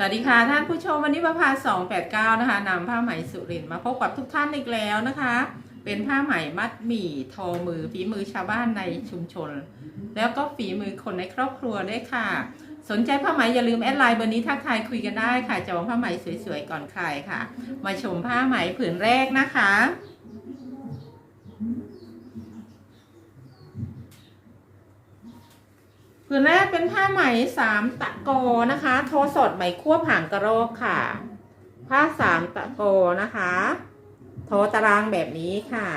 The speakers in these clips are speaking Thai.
สวัสดีค่ะท่านผู้ชมวันนี้ประภา289 นะคะนำผ้าไหมสุรินมาพบกับทุกท่านอีกแล้วนะคะ เป็นผ้าไหมมัดหมี่ทอมือฝีมือชาวบ้านในชุมชน แล้วก็ฝีมือคนในครอบครัวด้วยค่ะ สนใจผ้าไหมอย่าลืมแอดไลน์เบอร์นี้ทักทายคุยกันได้ค่ะจองผ้าไหมสวยๆก่อนใครค่ะ มาชมผ้าไหมผืนแรกนะคะ ผืนแรกเป็นผ้าไหมสามตะโกนะคะโทสดไหมควบหางกระโรกค่ะ ผ้าสามตะโกนะคะโทตารางแบบนี้ค่ะ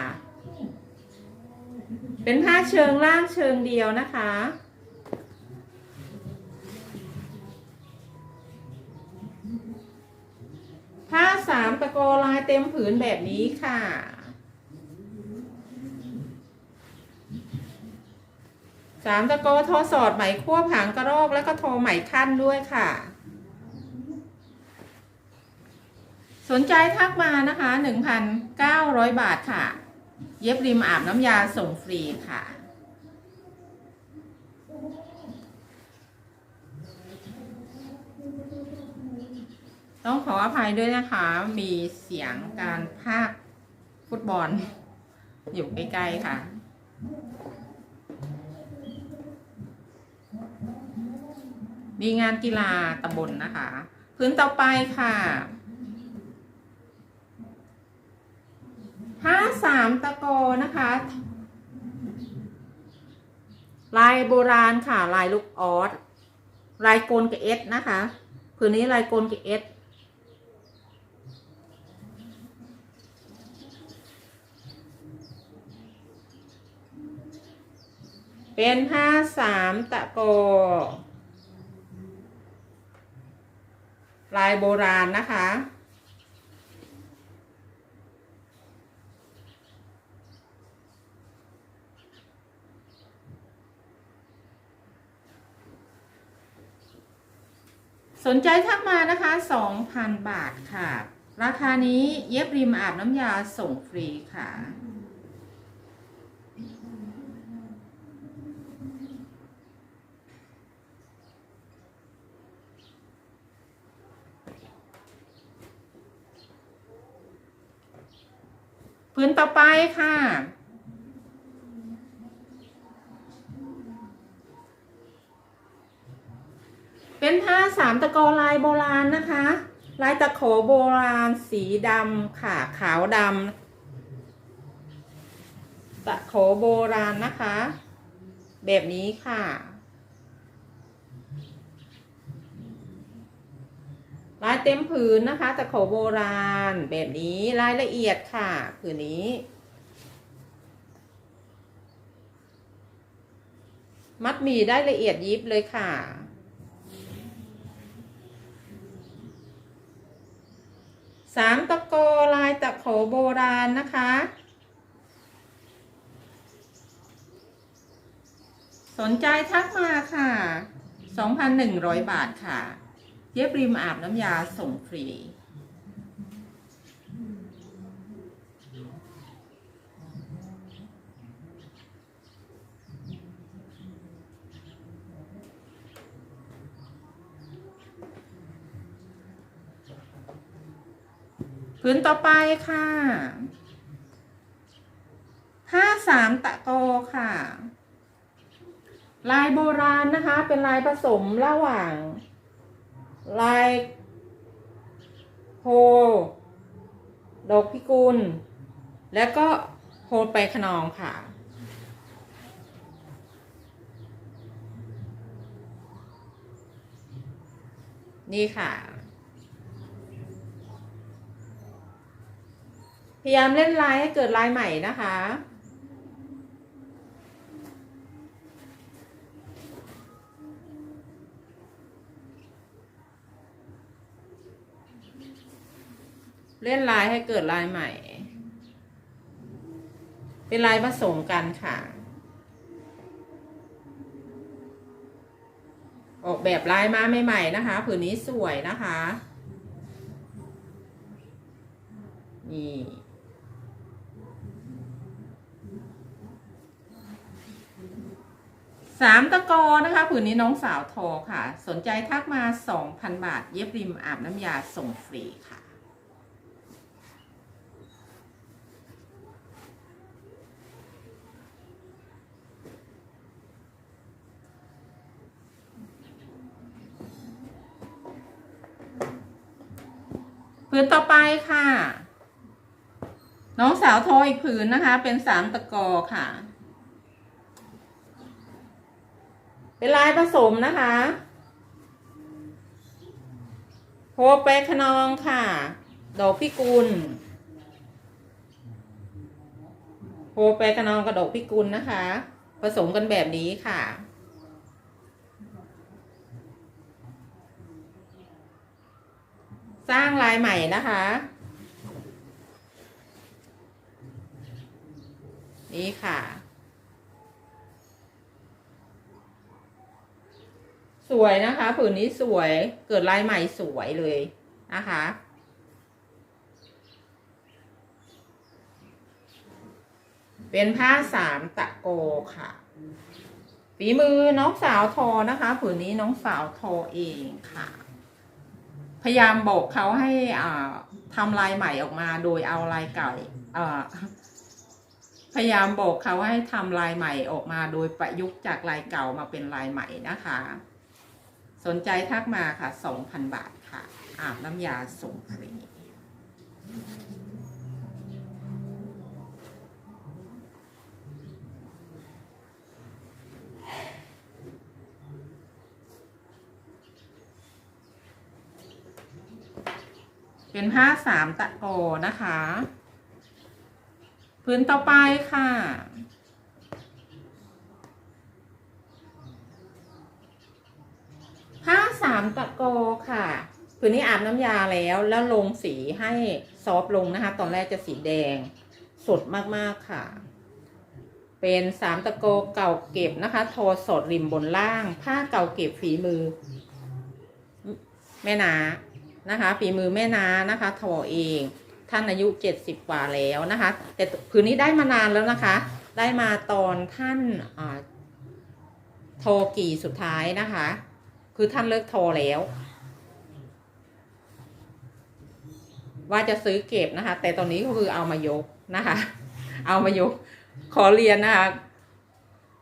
เป็นผ้าเชิงล่างเชิงเดียวนะคะผ้าสามตะโกลายเต็มผืนแบบนี้ค่ะ สามตะโกโทสอดไหมควบหางกระรอกแล้วก็โทไหมขั้นด้วยค่ะ สนใจทักมานะคะ1,900บาทค่ะ เย็บริมอาบน้ำยาส่งฟรีค่ะต้องขออภัยด้วยนะคะ มีเสียงการพากฟุตบอล อยู่ใกล้ ๆ ค่ะ มีงานกีฬาตำบลนนะคะ พื้นต่อไปค่ะผ้าสามตะโกนะคะ ลายโบราณค่ะ ลายลูกออสลายโกนกับเอสนะคะผืนนี้ลายโกนกับเอสเป็นผ้าสามตะโก ลายโบราณนะคะ สนใจทักมานะคะ 2,000 บาทค่ะ ราคานี้เย็บริมอาบน้ำยาส่งฟรีค่ะ นต่อไปค่ะเป็นผ้าสามตะกอลายโบราณนะคะ ลายตะโขโบราณ สีดำค่ะ ขาวดำตะโขโบราณนะคะ แบบนี้ค่ะ ลายเต็มผืนนะคะตะโขโบราณแบบนี้รายละเอียดค่ะผืนนี้ มัดหมี่ได้ละเอียดยิบเลยค่ะ สามตะโกลายตะโขโบราณนะคะสนใจทักมาค่ะ 2,100 บาทค่ะ เย็บริมอาบน้ำยาส่งฟรี พื้นต่อไปค่ะผ้าสามตะโกค่ะ ลายโบราณนะคะ เป็นลายผสมระหว่าง ลายโฮดอกพิกุล แล้วก็โฮไปขนองค่ะ นี่ค่ะ พยายามเล่นลายให้เกิดลายใหม่นะคะ เล่นลายให้เกิดลายใหม่ เป็นลายผสมกันค่ะ ออกแบบลายมาใหม่ๆนะคะ ผืนนี้สวยนะคะ นี่สามตะกอนะคะผืนนี้น้องสาวทอค่ะ สนใจทักมา 2,000 บาท เย็บริมอาบน้ำยาส่งฟรีค่ะ ผืนต่อไปค่ะ น้องสาวทออีกผืนนะคะ เป็นสามตะกอค่ะ เป็นลายผสมนะคะโพเปรขนองค่ะ ดอกพิกุลโพเปรขนองกับดอกพิกุลนะคะ ผสมกันแบบนี้ค่ะ สร้างลายใหม่นะคะ นี่ค่ะ สวยนะคะผืนนี้สวยเกิดลายใหม่สวยเลยนะคะเป็นผ้าสามตะโกค่ะฝีมือน้องสาวทอนะคะ ผืนนี้น้องสาวทอเองค่ะ พยายามบอกเขาให้อ่าทำลายใหม่ออกมาโดยเอาลายเก่าอ่าพยายามบอกเขาให้ทำลายใหม่ออกมาโดยประยุกต์จากลายเก่ามาเป็นลายใหม่นะคะ สนใจทักมาค่ะ2,000บาทค่ะ อาบน้ำยาส่งฟรี เป็นผ้าสามตะโกนะคะ พื้นต่อไปค่ะผ้าสามตะโกค่ะผืนนี้อาบน้ำยาแล้วแล้วลงสีให้ซอฟลงนะคะ ตอนแรกจะสีแดงสดมากๆค่ะ เป็นสามตะโกเก่าเก็บนะคะทอสดริมบนล่าง ผ้าเก่าเก็บฝีมือ แม่นา นะคะฝีมือแม่นานะคะทอเอง ท่านอายุเจ็ดสิบกว่าแล้วนะคะ แต่ผืนนี้ได้มานานแล้วนะคะ ได้มาตอนท่านอทอกี่สุดท้ายนะคะ คือท่านเลิกทอแล้ว ว่าจะซื้อเก็บนะคะ แต่ตอนนี้ก็คือเอามายกนะคะ เอามายก ขอเรียนนะคะ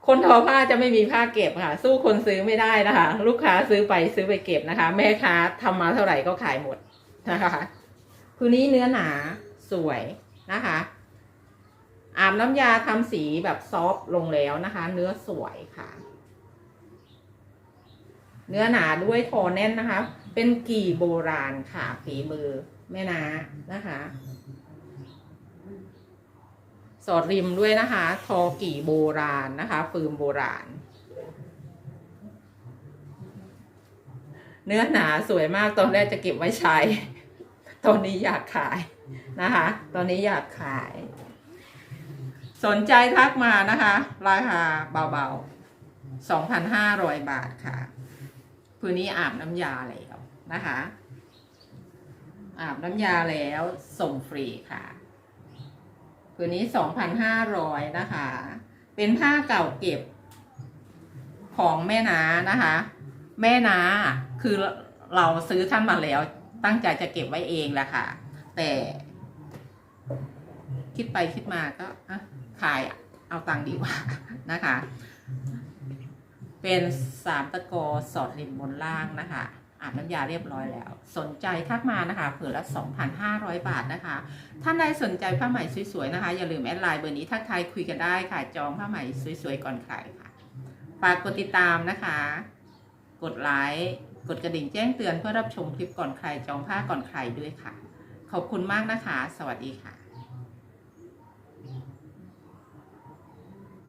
คนทอผ้าจะไม่มีผ้าเก็บค่ะ สู้คนซื้อไม่ได้นะคะ ลูกค้าซื้อไปซื้อไปเก็บนะคะ แม่ค้าทำมาเท่าไหร่ก็ขายหมดนะคะพื้นนี้เนื้อหนาสวยนะคะ อาบน้ำยาทำสีแบบซอฟต์ลงแล้วนะคะ เนื้อสวยค่ะ เนื้อหนาด้วยทอแน่นนะคะ เป็นกี่โบราณค่ะฝีมือแม่นานะคะ สอดริมด้วยนะคะ ทอกี่โบราณนะคะ ฟืมโบราณ เนื้อหนาสวยมากตอนแรกจะเก็บไว้ใช้ ตอนนี้อยากขายนะคะ ตอนนี้อยากขาย สนใจทักมานะคะ ราคาเบาๆ 2,500 บาทค่ะพื้นนี้อาบน้ำยาแล้วนะคะอาบน้ำยาแล้วส่งฟรีค่ะ ผืนนี้สองพันห้าร้อยนะคะ เป็นผ้าเก่าเก็บของแม่นานะคะ แม่นาคือเราซื้อท่านมาแล้ว ตั้งใจจะเก็บไว้เองแหละค่ะ แต่คิดไปคิดมาก็ขายเอาตังค์ดีกว่านะคะ เป็นสามตะกอสอดริมบนล่างนะคะ อาบน้ำยาเรียบร้อยแล้ว สนใจทักมานะคะเผื่อละ 2,500 บาทนะคะ ท่านใดสนใจผ้าไหมสวยๆนะคะ อย่าลืมแอดไลน์เบอร์นี้ทักทายคุยกันได้ค่ะ จองผ้าไหมสวยๆก่อนใครค่ะฝากกดติดตามนะคะ กดไลค์กดกระดิ่งแจ้งเตือนเพื่อรับชมคลิปก่อนใครจองผ้าก่อนใครด้วยค่ะ ขอบคุณมากนะคะ สวัสดีค่ะ